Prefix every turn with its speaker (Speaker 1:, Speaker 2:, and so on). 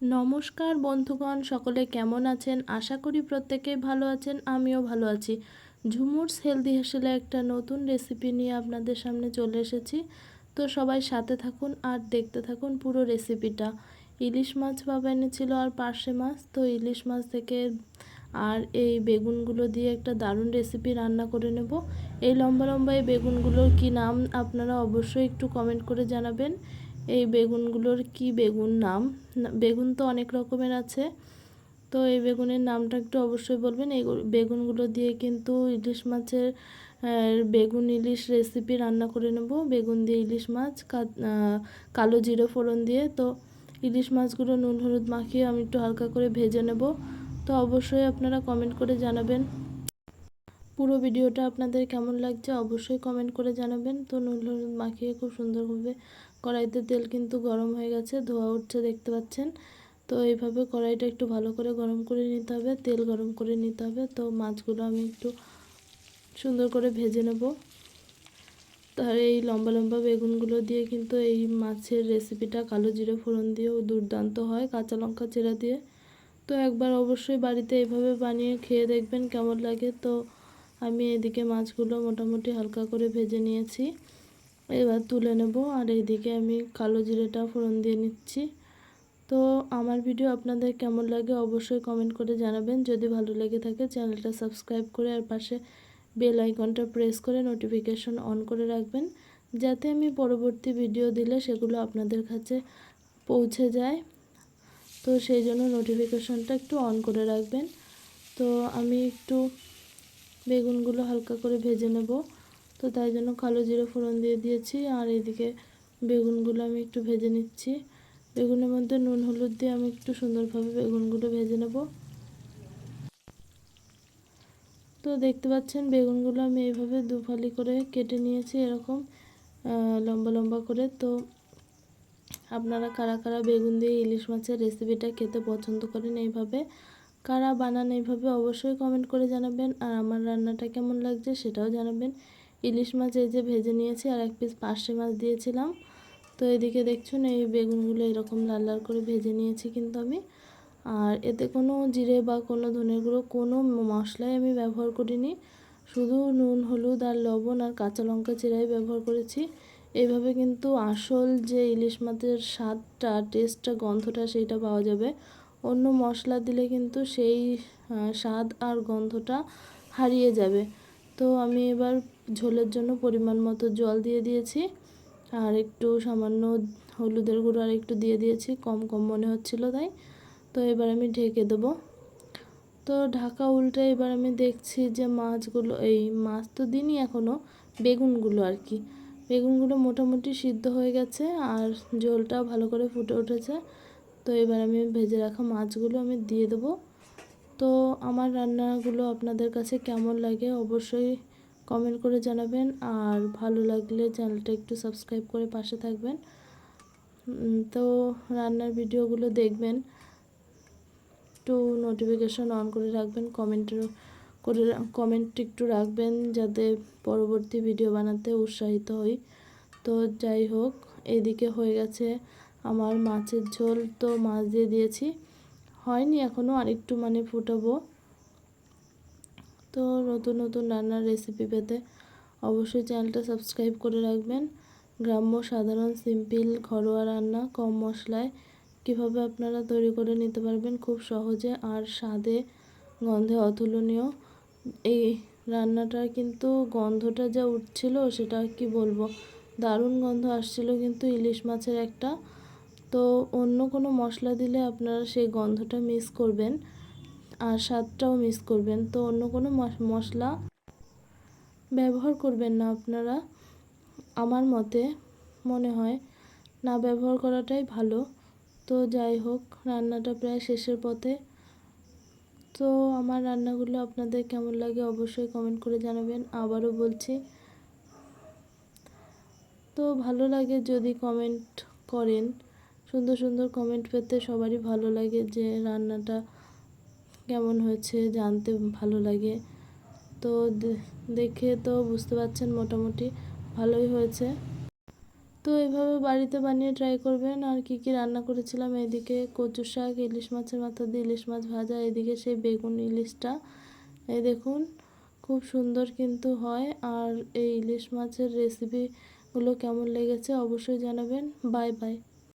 Speaker 1: নমস্কার বন্ধুগণ, সকলে কেমন আছেন? আশা করি প্রত্যেকেই ভালো আছেন, আমিও ভালো আছি। ঝুমুরস হেলদি হেসেলে একটা নতুন রেসিপি নিয়ে আপনাদের সামনে চলে এসেছি। তো সবাই সাথে থাকুন আর দেখতে থাকুন পুরো রেসিপিটা। ইলিশ মাছ বাবা এনেছিল আর পার্শে মাছ, তো ইলিশ মাছ থেকে আর এই বেগুনগুলো দিয়ে একটা দারুণ রেসিপি রান্না করে নেব। এই লম্বা লম্বা এই বেগুনগুলোর কী নাম আপনারা অবশ্যই একটু কমেন্ট করে জানাবেন। এই বেগুনগুলোর কি বেগুন নাম? বেগুন তো অনেক রকমের আছে। তো এই বেগুনের নামটা একটু অবশ্যই বলবেন। এই বেগুনগুলো দিয়ে কিন্তু ইলিশ মাছের বেগুন ইলিশ রেসিপি রান্না করে নেব। বেগুন দিয়ে ইলিশ মাছ কালো জিরে ফোড়ন দিয়ে। তো ইলিশ মাছগুলো নুন হলুদ মাখিয়ে আমি একটু হালকা করে ভেজে নেব। তো অবশ্যই আপনারা কমেন্ট করে জানাবেন। পুরো ভিডিওটা আপনাদের কেমন লাগছে অবশ্যই কমেন্ট করে জানাবেন। তো নুন হলুদ মাখিয়ে খুব সুন্দরভাবে কড়াইতে তেল কিন্তু গরম হয়ে গেছে, ধোয়া উঠছে দেখতে পাচ্ছেন। তো এইভাবে কড়াইটা একটু ভালো করে গরম করে নিতে হবে, তেল গরম করে নিতে হবে। তো মাছগুলো আমি একটু সুন্দর করে ভেজে নেব। তার এই লম্বা লম্বা বেগুনগুলো দিয়ে কিন্তু এই মাছের রেসিপিটা কালো জিরে ফোড়ন দিয়েও দুর্দান্ত হয়, কাঁচা লঙ্কা চেরা দিয়ে। তো একবার অবশ্যই বাড়িতে এইভাবে বানিয়ে খেয়ে দেখবেন কেমন লাগে। তো আমি এদিকে মাছগুলো মোটামুটি হালকা করে ভেজে নিয়েছি। এবার তুলে নেব। আর এইদিকে আমি কালো জিরেটা ফোড়ন দিয়ে নিচ্ছি। তো আমার ভিডিও আপনাদের কেমন লাগে অবশ্যই কমেন্ট করে জানাবেন। যদি ভালো লেগে থাকে চ্যানেলটা সাবস্ক্রাইব করে আর পাশে বেল আইকনটা প্রেস করে নোটিফিকেশন অন করে রাখবেন। যাতে আমি পরবর্তী ভিডিও দিলে সেগুলো আপনাদের কাছে পৌঁছে যায়। তো সেই জন্য নোটিফিকেশনটা একটু অন করে রাখবেন। তো আমি একটু বেগুনগুলো হালকা করে ভেজে নেব। তো তাই জন্য কালো জিরে ফোড়ন দিয়ে দিয়েছি আর এদিকে বেগুনগুলো আমি একটু ভেজে নিচ্ছি। বেগুনের মধ্যে নুন, হলুদ দিয়ে আমি একটু সুন্দরভাবে বেগুনগুলো ভেজে নেব। তো দেখতে পাচ্ছেন বেগুনগুলো আমি এইভাবে দুফালি করে কেটে নিয়েছি এরকম লম্বা লম্বা করে। তো আপনারা কারা কারা বেগুন দিয়ে ইলিশ মাছের রেসিপিটা খেতে পছন্দ করেন এইভাবে, কারা বানান এইভাবে অবশ্যই কমেন্ট করে জানাবেন। আর আমার রান্নাটা কেমন লাগছে সেটাও জানাবেন। ইলিশ মাছ এই যে ভেজে নিয়েছি, আর এক পিস পার্শে মাছ দিয়েছিলাম। তো এদিকে দেখছুন, এই বেগুনগুলো এরকম লাল লাল করে ভেজে নিয়েছি কিন্তু আমি। আর এতে কোনো জিরে বা কোনো ধনের গুঁড়ো, কোনো মশলাই আমি ব্যবহার করিনি। শুধু নুন, হলুদ আর লবণ আর কাঁচা লঙ্কা চিরাই ব্যবহার করেছি। এইভাবে কিন্তু আসল যে ইলিশ মাছের স্বাদটা টেস্টটা গন্ধটা সেইটা পাওয়া যাবে। অন্য মশলা দিলে কিন্তু সেই স্বাদ আর গন্ধটা হারিয়ে যাবে। তো আমি এবার ঝোলের জন্য পরিমাণ মতো জল দিয়ে দিয়েছি। আর একটু সামান্য হলুদের গুঁড়ো আর একটু দিয়ে দিয়েছি, কম কম মনে হচ্ছিল তাই। তো এবার আমি ঢেকে দেবো। তো ঢাকা উল্টে এবার আমি দেখছি যে মাছগুলো, এই মাছ তো দিনই এখনও বেগুনগুলো আর কি। বেগুনগুলো মোটামুটি সিদ্ধ হয়ে গেছে আর জলটাও ভালো করে ফুটে উঠেছে। তো এবার আমি ভেজে রাখা মাছগুলো আমি দিয়ে দেবো। তো আমার রান্নাগুলো আপনাদের কাছে কেমন লাগে অবশ্যই কমেন্ট করে জানাবেন আর ভালো লাগলে চ্যানেলটা একটু সাবস্ক্রাইব করে পাশে থাকবেন। তো রান্নার ভিডিওগুলো দেখবেন। একটু নোটিফিকেশন অন করে রাখবেন কমেন্টের করে কমেন্ট একটু রাখবেন যাতে পরবর্তী ভিডিও বানাতে উৎসাহিত হই। তো যাই হোক, এদিকে হয়ে গেছে আমার মাছের ঝোল। তো মাছ দিয়ে দিয়েছি। হয়নি এখনও আরেকটু মানে ফুটাবো। তো নতুন নতুন রান্নার রেসিপি পেতে অবশ্যই চ্যানেলটা সাবস্ক্রাইব করে রাখবেন। গ্রাম্য, সাধারণ সিম্পল ঘরোয়া রান্না, কম মশলায় কীভাবে আপনারা তৈরি করে নিতে পারবেন খুব সহজে আর স্বাদে গন্ধে অতুলনীয়। এই রান্নাটার কিন্তু গন্ধটা যা উঠছিল সেটা কি বলব? দারুণ গন্ধ আসছিল কিন্তু ইলিশ মাছের একটা। তো অন্য কোনো মশলা দিলে আপনারা সেই গন্ধটা মিস করবেন। আর স্বাদটাও মিস করবেন। তো অন্য কোনো মশলা ব্যবহার করবেন না আপনারা। আমার মতে মনে হয় না ব্যবহার করাটাই ভালো। তো যাই হোক, রান্নাটা প্রায় শেষের পথে। তো আমার রান্নাগুলো আপনাদের কেমন লাগে অবশ্যই কমেন্ট করে জানাবেন। আবারও বলছি, তো ভালো লাগে যদি কমেন্ট করেন। সুন্দর সুন্দর কমেন্ট পেতে সবারই ভালো লাগে যে রান্নাটা কেমন হয়েছে জানতে ভালো লাগে। তো দেখে তো বুঝতে পারছেন মোটামুটি ভালোই হয়েছে। তো এভাবে বাড়িতে বানিয়ে ট্রাই করবেন। আর কি কি রান্না করেছিলাম? এদিকে কচু শাক, ইলিশ মাছের মাথা দিয়ে ইলিশ মাছ ভাজা, এদিকে সেই বেগুন ইলিশটা। এই দেখুন, খুব সুন্দর কিন্তু হয়। আর এই ইলিশ মাছের রেসিপিগুলো কেমন লেগেছে অবশ্যই জানাবেন। Bye bye